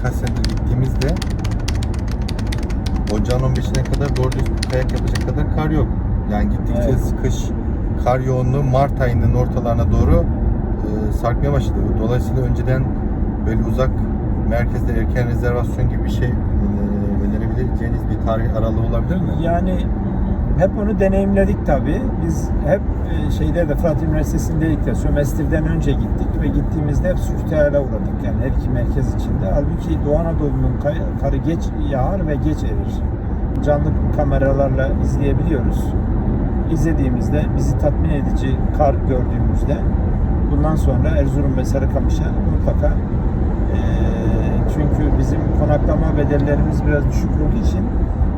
birkaç senedir gittiğimizde ocağın 15'ine kadar doğru düz kayak yapacak kadar kar yok. Yani gittikçe Evet. kış kar yoğunluğu Mart ayının ortalarına doğru e, sarkmaya başladı. Dolayısıyla önceden böyle uzak merkezde erken rezervasyon gibi bir şey e, önerebileceğiniz bir tarih aralığı olabilir mi? Yani hep onu deneyimledik tabii. Biz hep e, şeyde de Fırat Üniversitesi'ndeydik de sömestrden önce gittik ve gittiğimizde hep sürtüyerle uğradık. Yani her iki merkez içinde. Halbuki Doğu Anadolu'nun karı geç yağar ve geç erir. Canlı kameralarla izleyebiliyoruz. İzlediğimizde bizi tatmin edici kar gördüğümüzde bundan sonra Erzurum ve Sarıkamış'a mutlaka e, çünkü bizim konaklama bedellerimiz biraz düşük olduğu için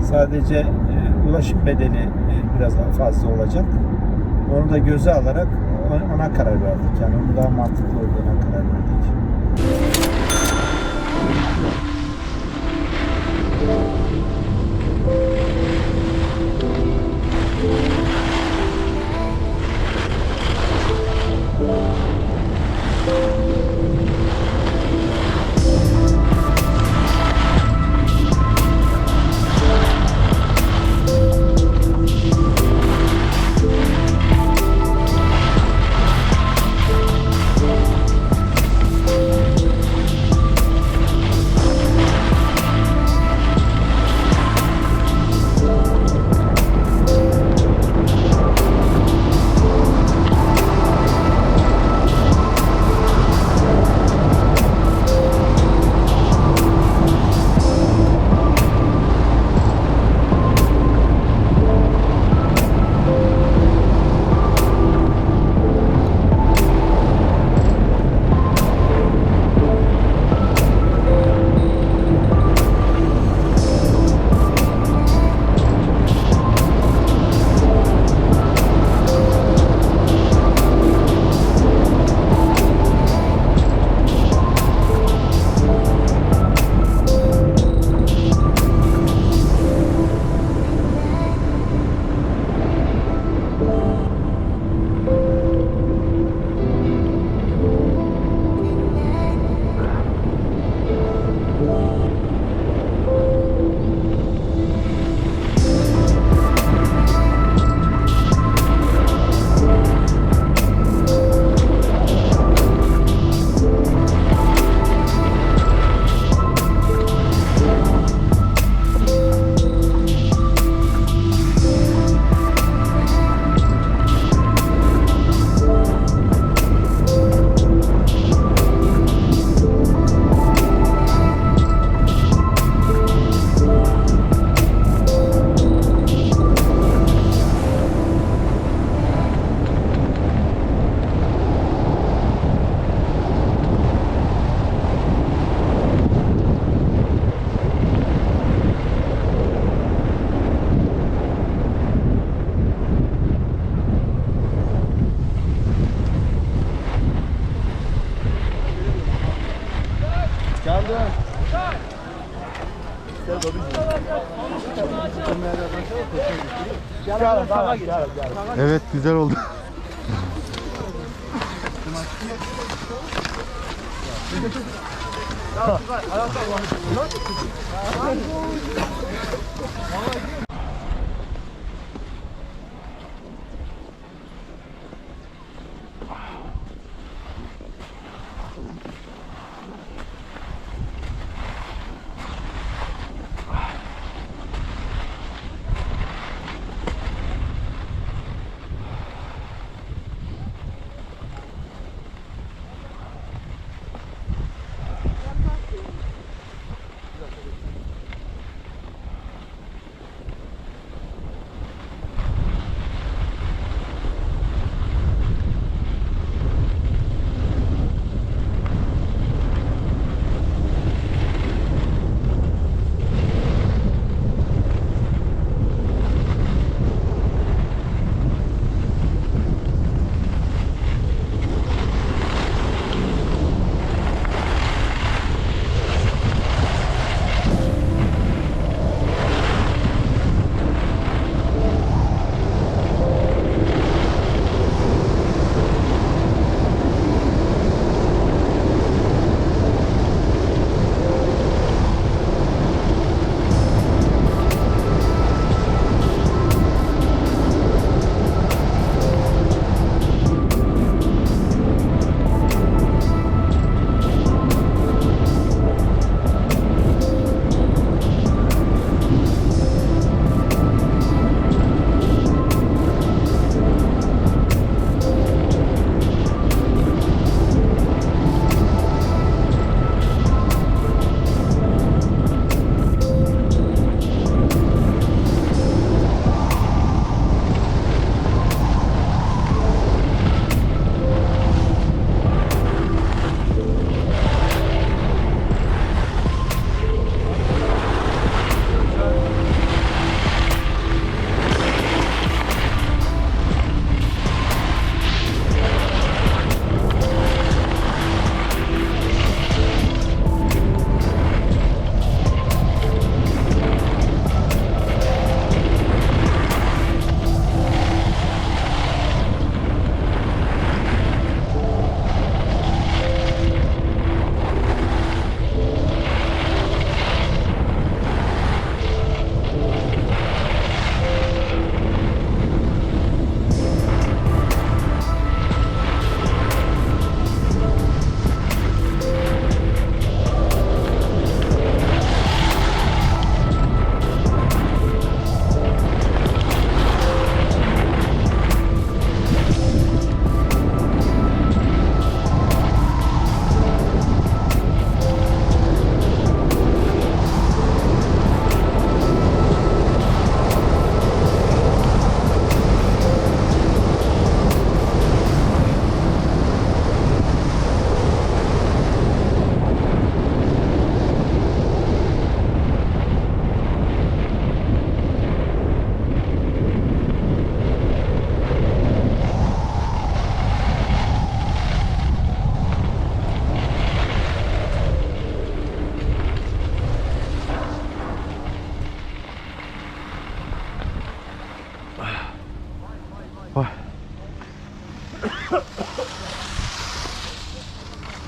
sadece e, ulaşım bedeli e, biraz daha fazla olacak. Onu da göze alarak ona- karar verdik. Yani onun daha mantıklı olduğuna karar verdik. Geldi. Gel babacığım. Gel gel gel gel. Evet güzel oldu.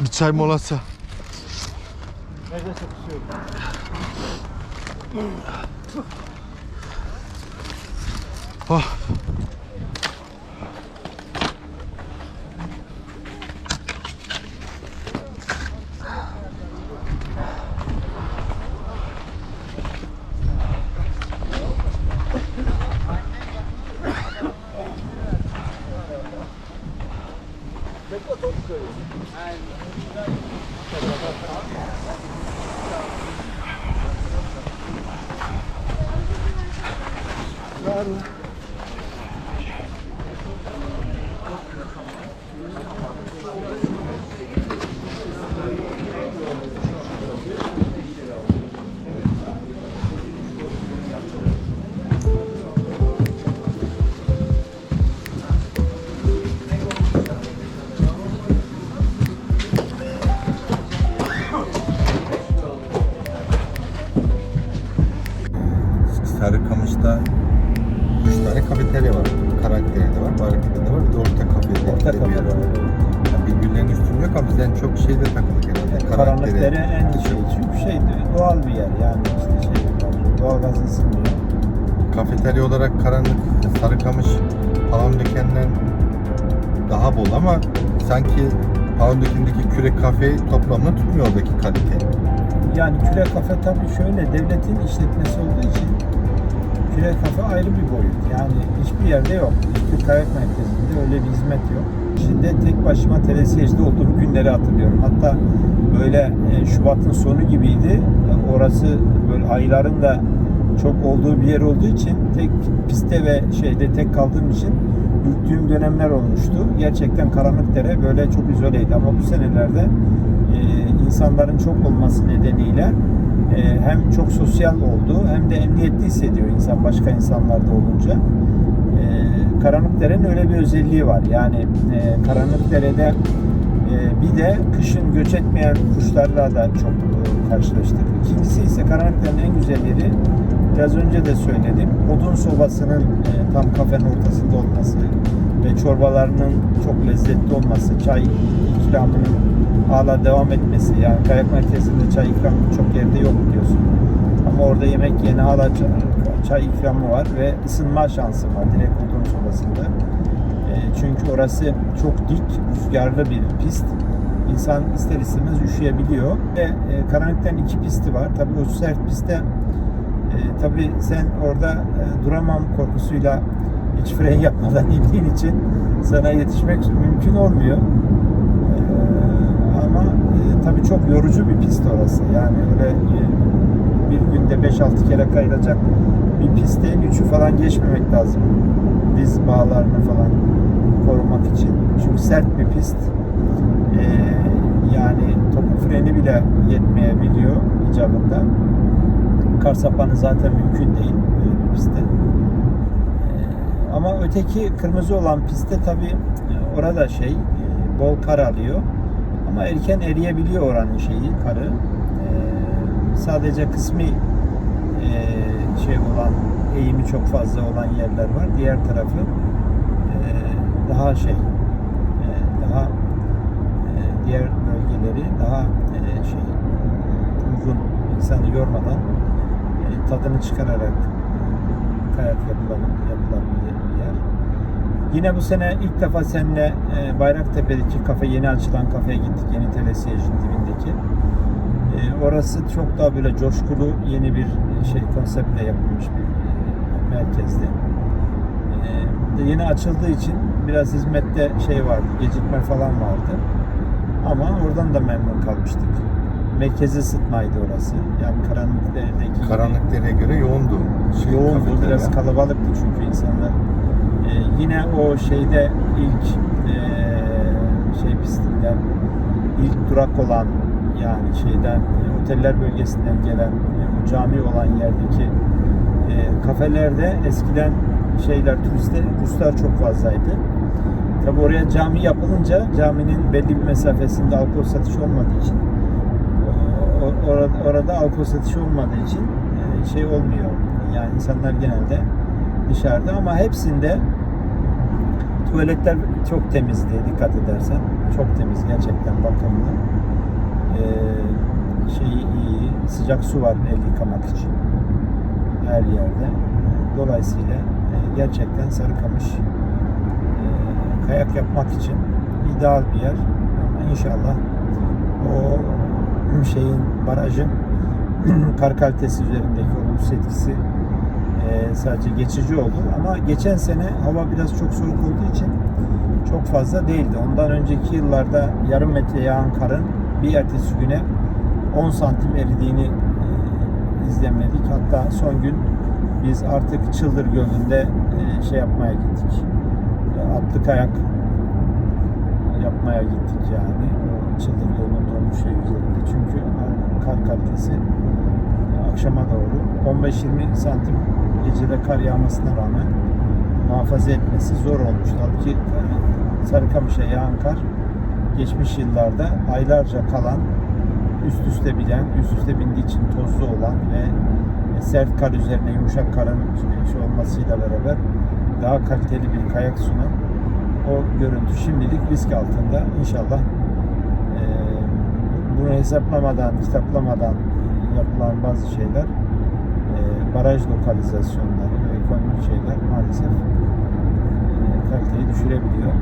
Bir çay molası. Nerede çakışıyorum? Oh. Ладно. Üstünü yok ama biz en çok şeyde takıldık herhalde. Karanlık Karaktere. dere en şey çünkü şey doğal bir yer yani işte şey doğal gaz ısınmıyor. Kafeterya olarak karanlık Sarıkamış Palandöken'den daha bol ama sanki Palandöken'deki küre kafe toplamını tutmuyor oradaki kalite. Yani küre kafe tabii şöyle devletin işletmesi olduğu için küre kafe ayrı bir boyut. Yani hiçbir yerde yok. Hiçbir kayak merkezinde öyle bir hizmet yok. Şimdi tek başıma telesiyejde olduğum günleri hatırlıyorum. Hatta böyle e, Şubat'ın sonu gibiydi. Orası böyle ayların da çok olduğu bir yer olduğu için tek pistte ve şeyde tek kaldığım için ürktüğüm dönemler olmuştu. Gerçekten Karanlıkdere böyle çok izoleydi ama bu senelerde e, insanların çok olması nedeniyle e, hem çok sosyal oldu hem de emniyetli hissediyor insan başka insanlarda olunca. Karanlıkdere'nin öyle bir özelliği var. Yani e, Karanlıkdere'de e, bir de kışın göç etmeyen kuşlarla da çok e, karşılaştık. İkincisi ise Karanlıkdere'nin en güzel yeri biraz önce de söyledim. Odun sobasının e, tam kafenin ortasında olması ve çorbalarının çok lezzetli olması, çay ikramının hala devam etmesi. Yani kayak merkezinde çay ikramı çok yerde yok biliyorsun. Ama orada yemek yeni hala çay, çay ikramı var ve ısınma şansı var direkt odun sobasında. E, çünkü orası çok dik, rüzgarlı bir pist. İnsan ister istemez üşüyebiliyor. Ve e, Karanlık'tan iki pisti var. Tabii o sert pistte e, tabii sen orada e, duramam korkusuyla hiç fren yapmadan indiğin için sana yetişmek mümkün olmuyor. E, ama e, tabii çok yorucu bir pist orası. Yani öyle e, bir günde 5-6 kere kayılacak bir pist değil. Üçü falan geçmemek lazım. Diz bağlarını falan korumak için. Çünkü sert bir pist. E, yani topuk freni bile yetmeyebiliyor icabında. Kar sapanı zaten mümkün değil böyle bir pistte. Ee, Ama öteki kırmızı olan pistte tabi orada şey e, bol kar alıyor. Ama erken eriyebiliyor oranın şeyi karı. Sadece kısmi e, şey olan eğimi çok fazla olan yerler var. Diğer tarafı e, daha şey e, daha e, diğer bölgeleri daha e, şey uygun insanı yormadan e, tadını çıkararak e, kayak yapılan, yapılan bir yer. Yine bu sene ilk defa seninle e, Bayraktepe'deki kafe, yeni açılan kafeye gittik. Yeni telesiyejin dibindeki. E, orası çok daha böyle coşkulu, yeni bir e, şey konseptle yapılmış bir e, merkezdi. E, de yeni açıldığı için biraz hizmette şey vardı, gecikme falan vardı. Ama oradan da memnun kalmıştık. Merkezi ısıtmaydı orası. Yani karanlıktaki gibi Karanlık dereye göre yoğundu. Şey, yoğundu. Biraz kalabalıktı çünkü insanlar. Ee, yine o şeyde ilk e, şey pistinden ilk durak olan yani şeyden e, oteller bölgesinden gelen e, o cami olan yerdeki e, kafelerde eskiden şeyler turistler Ruslar çok fazlaydı. Tabi oraya cami yapılınca caminin belli bir mesafesinde alkol satışı olmadığı için o- orada, orada alkol satışı olmadığı için e, şey olmuyor. Yani insanlar genelde dışarıda ama hepsinde tuvaletler çok temizdi dikkat edersen. Çok temiz gerçekten bakımlı. Ee, şeyi iyi, sıcak su var el yıkamak için her yerde. Dolayısıyla e, gerçekten Sarıkamış e, kayak yapmak için ideal bir yer. Ama inşallah o şeyin barajın kar kalitesi üzerindeki olumsuz etkisi e, sadece geçici oldu. Ama geçen sene hava biraz çok soğuk olduğu için çok fazla değildi. Ondan önceki yıllarda yarım metre yağan karın bir ertesi güne 10 santim eridiğini e, izlemledik. Hatta son gün biz artık Çıldır Gölü'nde e, şey yapmaya gittik. E, atlı kayak yapmaya gittik yani. Çıldır Gölü'nün donmuş şey üzerinde. Çünkü kar kalitesi akşama doğru 15-20 santim gecede kar yağmasına rağmen muhafaza etmesi zor olmuştu. Halbuki e, Sarıkamış'a yağan kar geçmiş yıllarda aylarca kalan, üst üste binen, üst üste bindiği için tozlu olan ve e, sert kar üzerine yumuşak karın şey olmasıyla beraber daha kaliteli bir kayak sunan o görüntü şimdilik risk altında. İnşallah e, bunu hesaplamadan, kitaplamadan yapılan bazı şeyler e, baraj lokalizasyonları ve ekonomik şeyler maalesef e, kaliteyi düşürebiliyor.